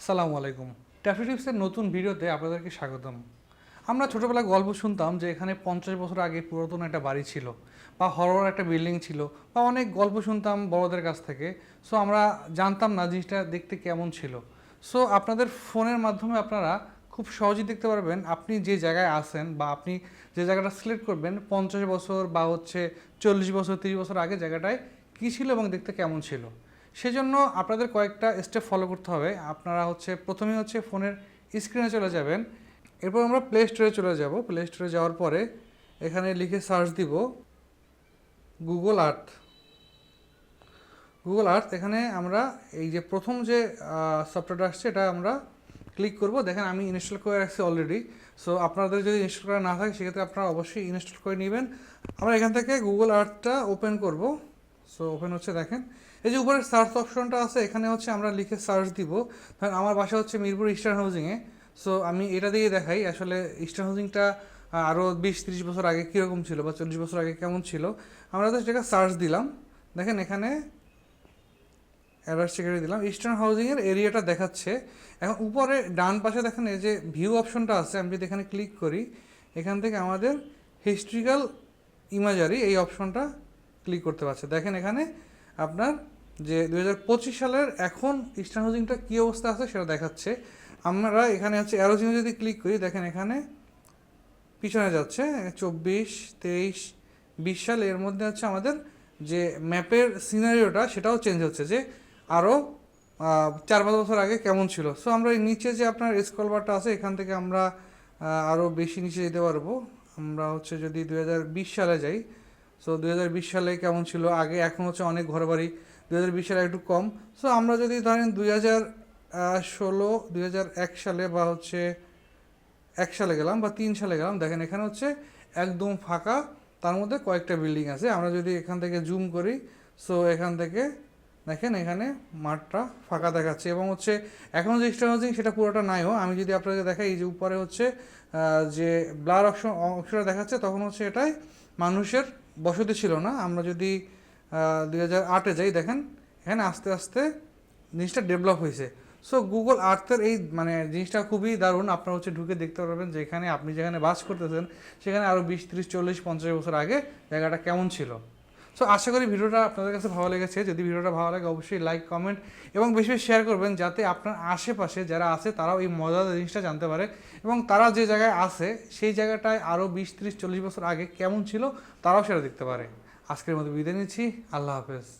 আসসালামু আলাইকুম। ট্যাফি টিপসের নতুন ভিডিওতে আপনাদেরকে স্বাগতম। আমরা ছোটোবেলায় গল্প শুনতাম যে এখানে পঞ্চাশ বছর আগে পুরাতন একটা বাড়ি ছিল বা হরর একটা বিল্ডিং ছিল বা অনেক গল্প শুনতাম বড়দের কাছ থেকে। সো আমরা জানতাম না জিনিসটা দেখতে কেমন ছিল। সো আপনাদের ফোনের মাধ্যমে আপনারা খুব সহজেই দেখতে পারবেন আপনি যে জায়গায় আসেন বা আপনি যে জায়গাটা সিলেক্ট করবেন পঞ্চাশ বছর বা হচ্ছে চল্লিশ বছর, তিরিশ বছর আগে জায়গাটায় কী ছিল এবং দেখতে কেমন ছিল। সেজন্য আপনাদের কয়েকটা স্টেপ ফলো করতে হবে। আপনারা হচ্ছে প্রথমেই হচ্ছে ফোনের স্ক্রিনে চলে যাবেন। এরপর আমরা প্লে স্টোরে চলে যাব। প্লে স্টোরে যাওয়ার পরে এখানে লিখে সার্চ দিব গুগল আর্থ গুগল আর্থ এখানে আমরা এই যে প্রথম যে সফটওয়্যারটা আসছে, এটা আমরা ক্লিক করব। দেখেন আমি ইনস্টল করে রাখছি অলরেডি সো আপনাদের যদি ইনস্টল করা না থাকে, সেক্ষেত্রে আপনারা অবশ্যই ইনস্টল করে নেবেন। আমরা এখান থেকে গুগল আর্থটা ওপেন করব। সো ওপেন হচ্ছে, দেখেন। এই যে উপরে সার্চ অপশনটা আছে, এখানে হচ্ছে আমরা লিখে সার্চ দিব। ধরেন, আমার বাসা হচ্ছে মিরপুর ইস্টার্ন হাউজিংয়ে সো আমি এটা দিয়ে দেখাই, আসলে ইস্টার্ন হাউজিংটা আরও বিশ তিরিশ বছর আগে কীরকম ছিল বা চল্লিশ বছর আগে কেমন ছিল, আমরা তো সেটাকে সার্চ দিলাম। দেখেন, এখানে অ্যাড্রেস চেকারে দিলাম। ইস্টার্ন হাউজিংয়ের এরিয়াটা দেখাচ্ছে। এখন উপরে, ডান পাশে দেখেন, এই যে ভিউ অপশনটা আছে, আমি যদি এখানে ক্লিক করি, এখান থেকে আমাদের হিস্ট্রিক্যাল ইমাজারি এই অপশনটা ক্লিক করতে পারছে। দেখেন এখানে আপনার যে দু হাজার পঁচিশ সালের এখন ইস্টার্ন হাউজিংটা কী অবস্থা আছে সেটা দেখাচ্ছে। আমরা এখানে হচ্ছে অ্যারোজিনে যদি ক্লিক করি, দেখেন এখানে পিছনে যাচ্ছে, চব্বিশ, তেইশ, বিশ সাল, এর মধ্যে হচ্ছে আমাদের যে ম্যাপের সিনারিওটা সেটাও চেঞ্জ হচ্ছে যে আরও চার পাঁচ বছর আগে কেমন ছিল। সো আমরা এই নিচে যে আপনার স্কল বারটা আছে, এখান থেকে আমরা আরও বেশি নিচে যেতে পারব। আমরা হচ্ছে যদি দু হাজার বিশ সালে যাই সো দু হাজার বিশ সালে কেমন ছিল? আগে এখন হচ্ছে অনেক ঘর বাড়ি দু সালে একটু কম। সো আমরা যদি ধরেন দুই হাজার ষোলো, দুই সালে বা হচ্ছে এক সালে গেলাম বা তিন সালে গেলাম, দেখেন এখানে হচ্ছে একদম ফাঁকা, তার মধ্যে কয়েকটা বিল্ডিং আছে। আমরা যদি এখান থেকে জুম করি সো এখান থেকে দেখেন এখানে মাঠটা ফাঁকা দেখাচ্ছে এবং হচ্ছে এখন যে স্টার হাউজিং সেটা পুরোটা নাইও আমি যদি আপনাকে দেখাই, এই যে উপরে হচ্ছে যে ব্লার অপশন অংশটা দেখাচ্ছে, তখন হচ্ছে এটাই মানুষের বসতি ছিল না, আমরা যদি দুই হাজার আটে যাই, দেখেন, এখানে আস্তে আস্তে জিনিসটা ডেভেলপ হয়েছে। সো গুগল আর্থের এই মানে জিনিসটা খুবই দারুণ। আপনার হচ্ছে ঢুকে দেখতে পারবেন যেখানে আপনি যেখানে বাস করতেছেন, সেখানে আরও বিশ, ত্রিশ, চল্লিশ, পঞ্চাশ বছর আগে জায়গাটা কেমন ছিল। সো আশা করি ভিডিওটা আপনাদের কাছে ভালো লেগেছে। যদি ভিডিওটা ভালো লাগে, অবশ্যই লাইক কমেন্ট এবং বেশি বেশি শেয়ার করবেন যাতে আপনার আশেপাশে যারা আছে, তারাও এই মজার জিনিসটা জানতে পারে এবং তারা যে জায়গায় আছে, সেই জায়গাটায় আরও বিশ, ত্রিশ, চল্লিশ বছর আগে কেমন ছিল, তারাও সেটা দেখতে পারে। আজকের মতো বিদায় নিচ্ছি। আল্লাহ হাফেজ।